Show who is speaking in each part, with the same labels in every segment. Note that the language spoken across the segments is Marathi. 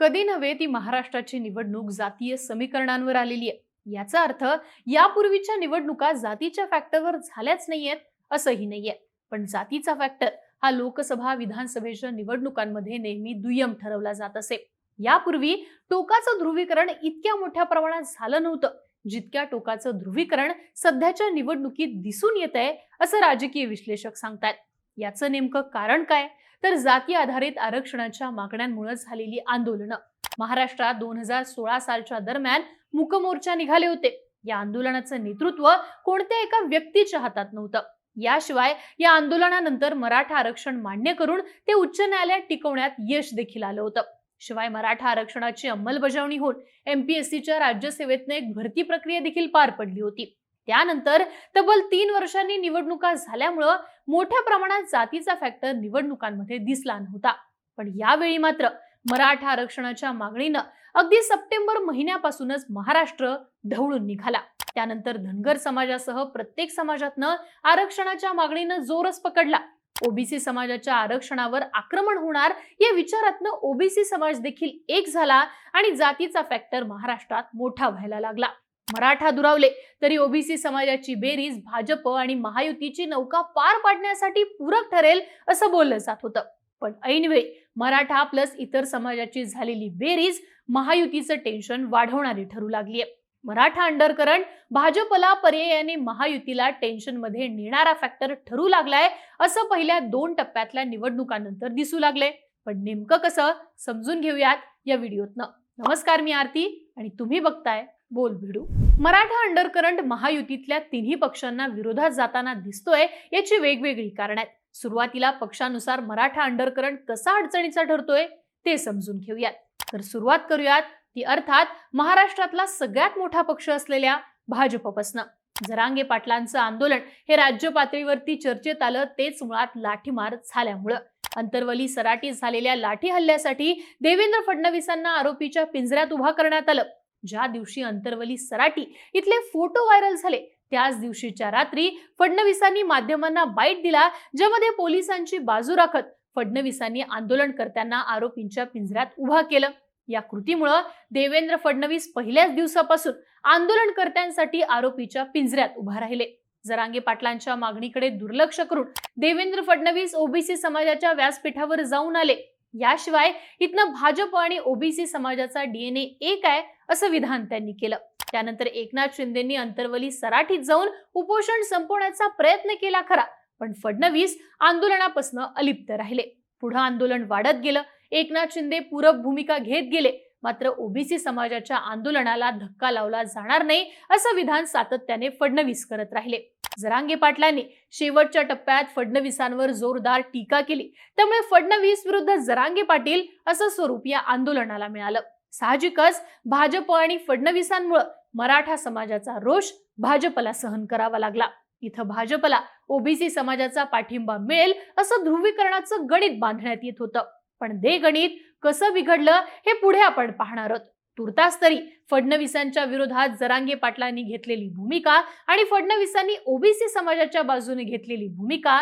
Speaker 1: कधी नव्हे ती महाराष्ट्राची निवडणूक जातीय समीकरणांवर आलेली आहे. याचा अर्थ यापूर्वीच्या निवडणुका जातीच्या फॅक्टरवर झाल्याच नाहीयेत असंही नाहीये. पण जातीचा फॅक्टर हा लोकसभा विधानसभेच्या निवडणुकांमध्ये नेहमी दुय्यम ठरवला जात असे. यापूर्वी टोकाचं ध्रुवीकरण इतक्या मोठ्या प्रमाणात झालं नव्हतं. जितक्या टोकाचं ध्रुवीकरण सध्याच्या निवडणुकीत दिसून येत आहे असं राजकीय विश्लेषक सांगतात याचं नेमकं कारण काय? तर जाती आधारित आरक्षणाच्या मागण्यांमुळे झालेली आंदोलनं. महाराष्ट्रात दोन हजार सोळा सालच्या दरम्यान मुकमोर्चा निघाले होते. या आंदोलनाचं नेतृत्व कोणत्या एका व्यक्तीच्या हातात नव्हतं. याशिवाय या आंदोलनानंतर मराठा आरक्षण मान्य करून ते उच्च न्यायालयात टिकवण्यात यश देखील आलं होतं. शिवाय मराठा आरक्षणाची अंमलबजावणी होऊन एमपीएससीच्या राज्यसेवेतनं एक भरती प्रक्रिया देखील पार पडली होती. त्यानंतर तब्बल तीन वर्षांनी निवडणुका झाल्यामुळं मोठ्या प्रमाणात जातीचा फॅक्टर निवडणुकांमध्ये दिसला नव्हता. पण यावेळी मात्र मराठा आरक्षणाच्या मागणीनं अगदी सप्टेंबर महिन्यापासूनच महाराष्ट्र ढवळून निघाला. त्यानंतर धनगर समाजासह प्रत्येक समाजातनं आरक्षणाच्या मागणीनं जोरच पकडला. ओबीसी समाजाच्या आरक्षणावर आक्रमण होणार या विचारातनं ओबीसी समाज देखील एक झाला आणि जातीचा फॅक्टर महाराष्ट्रात मोठा व्हायला लागला. मराठा दुरावले तरी ओबीसी समाजाची बेरीज भाजप आणि महायुतीची नौका पार पाडण्यासाठी पूरक ठरेल असं बोललं जात होतं. पण ऐनवेळी मराठा प्लस इतर समाजाची झालेली बेरीज महायुतीचं टेन्शन वाढवणारी ठरू लागलीय. मराठा अंडरकरंट भाजपला पर्यायाने महायुतीला टेन्शनमध्ये नेणारा फॅक्टर ठरू लागलाय असं पहिल्या दोन टप्प्यातल्या निवडणुकांनंतर दिसू लागले. पण नेमकं कसं समजून घेऊयात या व्हिडिओतनं. नमस्कार मी आरती आणि तुम्ही बघताय बोल भिडू. मराठा अंडरकरंट महायुतीतल्या तिन्ही पक्षांना विरोधात जाताना दिसतोय याची वेगवेगळी कारण आहेत. सुरुवातीला पक्षानुसार मराठा अंडरकरंट कसा अडचणीचा ठरतोय ते समजून घेऊयात. तर सुरुवात करूयात ती अर्थात महाराष्ट्रातला सगळ्यात मोठा पक्ष असलेल्या भाजपपासनं. जरांगे पाटलांचं आंदोलन हे राज्य पातळीवरती चर्चेत आलं तेच मुळात लाठीमार झाल्यामुळं. अंतर्वली सराटी झालेल्या लाठी हल्ल्यासाठी देवेंद्र फडणवीसांना आरोपीच्या पिंजऱ्यात उभा करण्यात आलं. ज्या दिवशी अंतर्वली सराटी इथले फोटो व्हायरल झाले त्याच दिवशीच्या रात्री फडणवीसांनी माध्यमांना बाईट दिला ज्यामध्ये पोलिसांची बाजू राखत फडणवीसांनी आंदोलनकर्त्यांना आरोपींच्या पिंजऱ्यात उभा केलं. या कृतीमुळं देवेंद्र फडणवीस पहिल्याच दिवसापासून आंदोलनकर्त्यांसाठी आरोपीच्या पिंजऱ्यात उभा राहिले. जरांगे पाटलांच्या मागणीकडे दुर्लक्ष करून देवेंद्र फडणवीस ओबीसी समाजाच्या व्यासपीठावर जाऊन आले. याशिवाय इथनं भाजप आणि ओबीसी समाजाचा डीएनए एक आहे असं विधान त्यांनी केलं. त्यानंतर एकनाथ शिंदेंनी अंतर्वली सराठीत जाऊन उपोषण संपवण्याचा प्रयत्न केला खरा पण फडणवीस आंदोलनापासून अलिप्त राहिले. पुढे आंदोलन वाढत गेलं. एकनाथ शिंदे पूरक भूमिका घेत गेले. मात्र ओबीसी समाजाच्या आंदोलनाला धक्का लावला जाणार नाही असं विधान सातत्याने फडणवीस करत राहिले. जरांगे पाटलांनी शेवटच्या टप्प्यात फडणवीसांवर जोरदार टीका केली. त्यामुळे फडणवीस विरुद्ध जरांगे पाटील असं स्वरूप या आंदोलनाला मिळालं. साहजिकच भाजप आणि फडणवीसांमुळे मराठा समाजाचा रोष भाजपला सहन करावा लागला. इथं भाजपला ओबीसी समाजाचा पाठिंबा मिळेल असं ध्रुवीकरणाचं गणित बांधण्यात येत होतं. पण दे गणित कसं बिघडलं हे पुढे आपण पाहणार आहोत. तुर्तास तरी फडणवीसांच्या विरोधात जरांगे पाटलांनी घेतलेली भूमिका आणि फडणवीसांनी ओबीसी समाजाच्या बाजूने घेतलेली भूमिका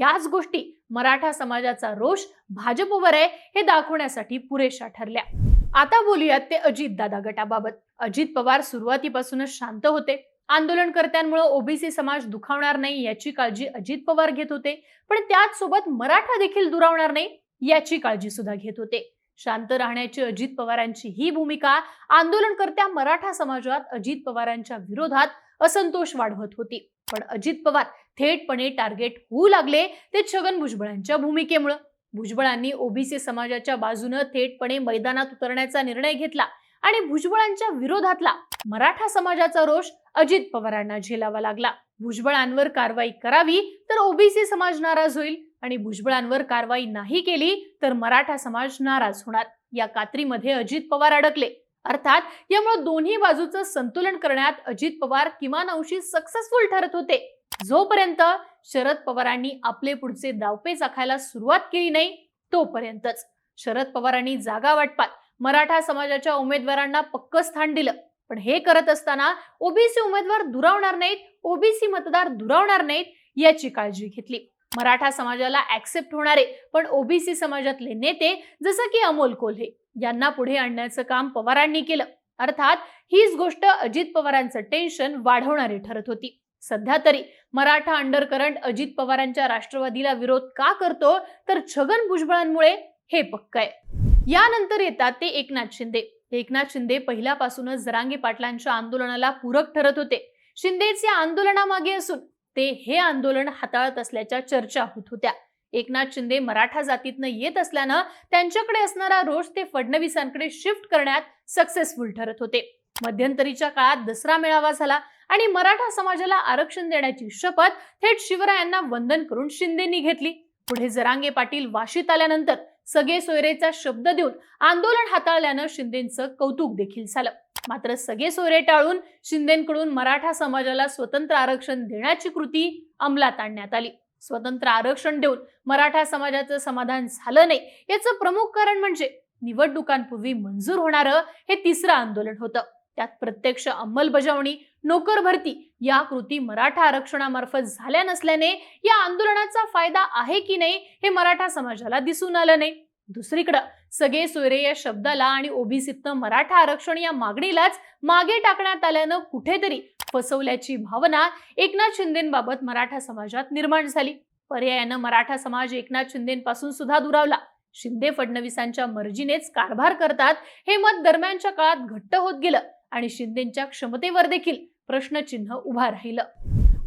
Speaker 1: याच गोष्टी मराठा समाजाचा रोष भाजपवर आहे हे दाखवण्यासाठी पुरेशा ठरल्या. आता बोलूयात ते अजित दादा गटाबाबत. अजित पवार सुरुवातीपासूनच शांत होते. आंदोलनकर्त्यांमुळे ओबीसी समाज दुखावणार नाही याची काळजी अजित पवार घेत होते. पण त्याच सोबत मराठा देखील दुरावणार नाही याची काळजी सुद्धा घेत होते. शांत राहण्याची अजित पवारांची ही भूमिका आंदोलनकर्त्या मराठा समाजात अजित पवारांच्या विरोधात असंतोष वाढवत होती. पण अजित पवार थेटपणे टार्गेट होऊ लागले ते छगन भुजबळांच्या भूमिकेमुळे. भुजबळांनी ओबीसी समाजाच्या बाजूनं थेटपणे मैदानात उतरण्याचा निर्णय घेतला आणि भुजबळांच्या विरोधातला मराठा समाजाचा रोष अजित पवारांना झेलावा लागला. भुजबळांवर कारवाई करावी तर ओबीसी समाज नाराज होईल. आणि भुजबळांवर कारवाई नाही केली तर मराठा समाज नाराज होणार. या कात्रीमध्ये अजित पवार अडकले. अर्थात यामुळे दोन्ही बाजूचं संतुलन करण्यात अजित पवार किमान अंशी सक्सेसफुल ठरत होते. जोपर्यंत शरद पवारांनी आपले पुढचे दावपेच आखायला सुरुवात केली नाही तोपर्यंतच शरद पवारांनी जागा वाटपात मराठा समाजाच्या उमेदवारांना पक्क स्थान दिलं. पण हे करत असताना ओबीसी उमेदवार दुरावणार नाहीत ओबीसी मतदार दुरावणार नाहीत याची काळजी घेतली. मराठा समाजाला ऍक्सेप्ट होणारे पण ओबीसी समाजातले नेते जसं की अमोल कोल्हे यांना पुढे आणण्याचं काम पवारांनी केलं. अर्थात हीच गोष्ट अजित पवारांचं टेन्शन वाढवणारी ठरत होती. सध्या तरी मराठा अंडरकरंट अजित पवारांच्या राष्ट्रवादीला विरोध का करतो तर छगन भुजबळांमुळे हे पक्क आहे. यानंतर येतात ते एकनाथ शिंदे. एकनाथ शिंदे पहिल्यापासूनच जरांगे पाटलांच्या आंदोलनाला पूरक ठरत होते. शिंदेच या आंदोलनामागे असून ते हे आंदोलन हाताळत असल्याच्या चर्चा होत होत्या. एकनाथ शिंदे मराठा जातीतनं येत असल्यानं त्यांच्याकडे असणारा रोष ते फडणवीसांकडे शिफ्ट करण्यात सक्सेसफुल ठरत होते. मध्यंतरीच्या काळात दसरा मेळावा झाला आणि मराठा समाजाला आरक्षण देण्याची शपथ थेट शिवरायांना वंदन करून शिंदेंनी घेतली. पुढे जरांगे पाटील वाशीत आल्यानंतर सगळे सोयरेचा शब्द देऊन आंदोलन हाताळल्यानं शिंदेचं कौतुक देखील झालं. मात्र सगळे सोयरे टाळून शिंदेकडून मराठा समाजाला स्वतंत्र आरक्षण देण्याची कृती अंमलात आणण्यात आली. स्वतंत्र आरक्षण देऊन मराठा समाजाचं समाधान झालं नाही याचं प्रमुख कारण म्हणजे निवडणुकांपूर्वी मंजूर होणारं हे तिसरं आंदोलन होतं. त्यात प्रत्यक्ष अंमलबजावणी नोकर भरती या कृती मराठा आरक्षणामार्फत झाल्या नसल्याने या आंदोलनाचा फायदा आहे की नाही हे मराठा समाजाला दिसून आलं नाही. दुसरीकडं सगळे सोयरे या शब्दाला आणि ओबीसीतनं मराठा आरक्षण या मागणीलाच मागे टाकण्यात आल्यानं कुठेतरी फसवल्याची भावना एकनाथ शिंदेबाबत मराठा समाजात निर्माण झाली. पर्यायानं मराठा समाज एकनाथ शिंदेपासून सुद्धा दुरावला. शिंदे फडणवीसांच्या मर्जीनेच कारभार करतात हे मत दरम्यानच्या काळात घट्ट होत गेलं आणि शिंदेच्या क्षमतेवर देखील प्रश्नचिन्ह उभा राहिलं.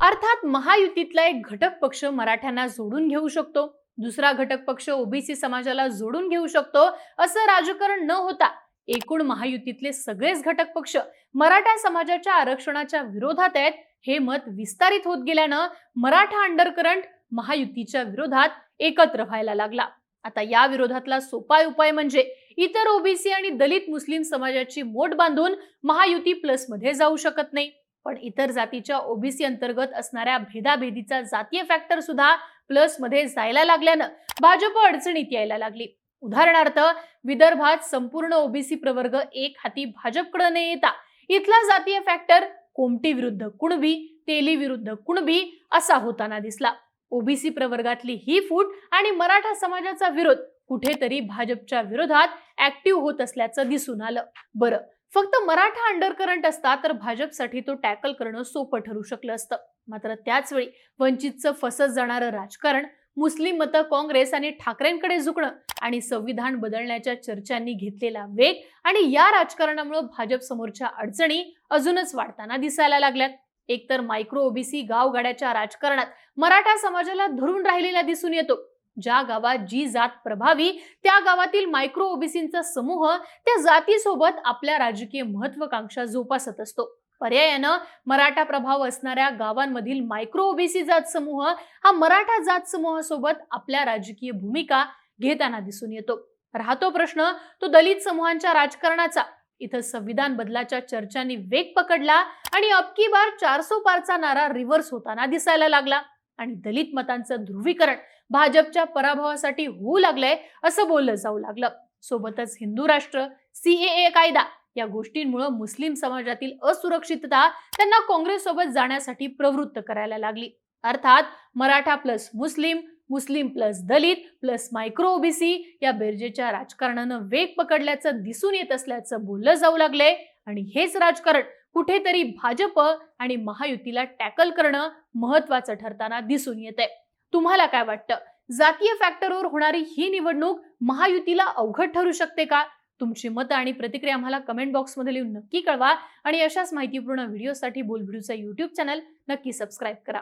Speaker 1: अर्थात महायुतीतला एक घटक पक्ष मराठ्यांना जोडून घेऊ शकतो. दुसरा घटक पक्ष ओबीसी समाजाला जोडून घेऊ शकतो असं राजकारण न होता एकूण महायुतीतले सगळेच घटक पक्ष मराठा समाजाच्या आरक्षणाच्या विरोधात आहेत हे मत विस्तारित होत गेल्यानं मराठा अंडरकरंट महायुतीच्या विरोधात एकत्र व्हायला लागला. आता या विरोधातला सोपा उपाय म्हणजे इतर ओबीसी आणि दलित मुस्लिम समाजाची मोठ बांधून महायुती प्लसमध्ये जाऊ शकत नाही. पण इतर जातीच्या ओबीसी अंतर्गत असणाऱ्या भेदाभेदीचा जातीय फॅक्टर सुद्धा प्लसमध्ये जायला लागल्यानं भाजप अडचणीत यायला लागली. उदाहरणार्थ विदर्भात संपूर्ण ओबीसी प्रवर्ग एक हाती भाजपकडे न येता इथला जातीय फॅक्टर कोमटी विरुद्ध कुणबी तेली विरुद्ध कुणबी असा होताना दिसला. ओबीसी प्रवर्गातली ही फूट आणि मराठा समाजाचा विरोध कुठेतरी भाजपच्या विरोधात ऍक्टिव्ह होत असल्याचं दिसून आलं. बरं फक्त मराठा अंडरकरंट असता तर भाजपसाठी तो टॅकल करणं सोपं ठरू शकलं असतं. मात्र त्याचवेळी वंचितचं फसत जाणारं राजकारण मुस्लिम मतं काँग्रेस आणि ठाकरेंकडे झुकणं आणि संविधान बदलण्याच्या चर्चांनी घेतलेला वेग आणि या राजकारणामुळे भाजप समोरच्या अडचणी अजूनच वाढताना दिसायला लागल्यात. एकतर मायक्रो ओबीसी गावगाड्याच्या राजकारणात मराठा समाजाला धरून राहिलेला दिसून येतो. ज्या गावात जी जात प्रभावी त्या गावातील मायक्रो ओबीसींचा समूह त्या जातीसोबत आपल्या राजकीय महत्वाकांक्षा जोपासत असतो. पर्यायानं मराठा प्रभाव असणाऱ्या गावांमधील मायक्रो ओबीसी जात समूह हा मराठा जात समूहासोबत आपल्या राजकीय भूमिका घेताना दिसून येतो. राहतो प्रश्न तो दलित समूहांच्या राजकारणाचा. इथं संविधान बदलाच्या चर्चांनी वेग पकडला आणि अबकी बार चारसो पारचा नारा रिव्हर्स होताना दिसायला लागला. आणि दलित मतांचं ध्रुवीकरण भाजपच्या पराभवासाठी होऊ लागलंय असं बोललं जाऊ लागलं. सोबतच हिंदू राष्ट्र सीएए कायदा या गोष्टींमुळे मुस्लिम समाजातील असुरक्षितता त्यांना काँग्रेस सोबत जाण्यासाठी प्रवृत्त करायला लागली. अर्थात मराठा प्लस मुस्लिम मुस्लिम प्लस दलित प्लस मायक्रो ओबीसी या बेरजेच्या राजकारणानं वेग पकडल्याचं दिसून येत असल्याचं बोललं जाऊ लागलंय. आणि हेच राजकारण कुठेतरी भाजप आणि महायुतीला टॅकल करणं महत्वाचं ठरताना दिसून येत आहे तुम्हाला काय वाटतं? जातीय फॅक्टरवर होणारी ही निवडणूक महायुतीला अवघड ठरू शकते का? तुमची मतं आणि प्रतिक्रिया आम्हाला कमेंट बॉक्समध्ये लिहून नक्की कळवा. आणि अशाच माहितीपूर्ण व्हिडिओसाठी बोलभिडूचा युट्यूब चॅनल नक्की सबस्क्राईब करा.